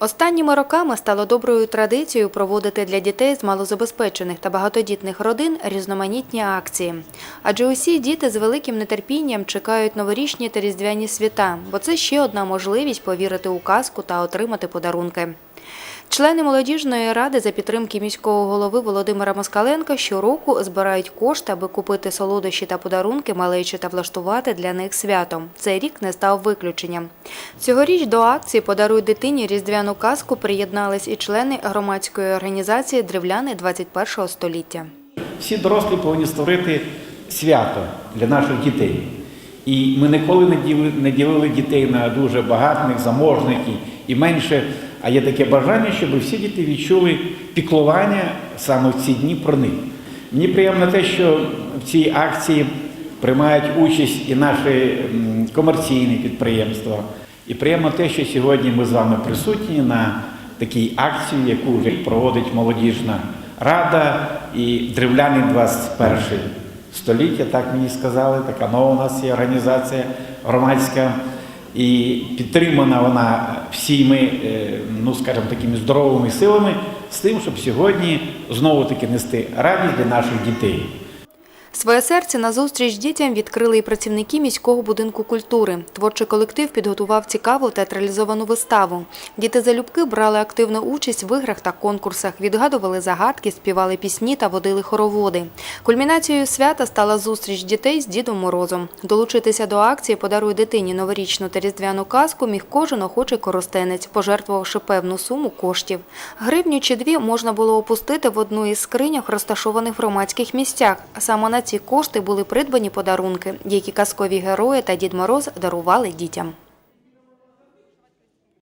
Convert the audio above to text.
Останніми роками стало доброю традицією проводити для дітей з малозабезпечених та багатодітних родин різноманітні акції. Адже усі діти з великим нетерпінням чекають новорічні та різдвяні свята, бо це ще одна можливість повірити у казку та отримати подарунки. Члени молодіжної ради за підтримки міського голови Володимира Москаленка щороку збирають кошти, аби купити солодощі та подарунки малечі та влаштувати для них свято. Цей рік не став виключенням. Цьогоріч до акції «Подаруй дитині різдвяну казку приєднались і члени громадської організації Древляни 21 століття. Всі дорослі повинні створити свято для наших дітей. І ми ніколи не діли- не ділили дітей на дуже багатних, заможних і, менше. А є таке бажання, щоб всі діти відчули піклування саме в ці дні про них. Мені приємно те, що в цій акції приймають участь і наші комерційні підприємства. І приємно те, що сьогодні ми з вами присутні на такій акції, яку проводить молодіжна рада і древляни 21 століття, так мені сказали. Така нова у нас є організація громадська. І підтримана вона всіми, е, ну скажімо, такими здоровими силами з тим, щоб сьогодні знову таки нести радість для наших дітей. Своє серце на зустріч дітям відкрили і працівники міського будинку культури. Творчий колектив підготував цікаву театралізовану виставу. Діти залюбки брали активну участь в іграх та конкурсах, відгадували загадки, співали пісні та водили хороводи. Кульмінацією свята стала зустріч дітей з Дідом Морозом. Долучитися до акції «Подаруй дитині новорічну та різдвяну казку» міг кожен охочий коростенець, пожертвувавши певну суму коштів. Гривню чи дві можна було опустити в одну із скринях, розташованих в громадських місцях. Саме на ці кошти були придбані подарунки, які казкові герої та Дід Мороз дарували дітям.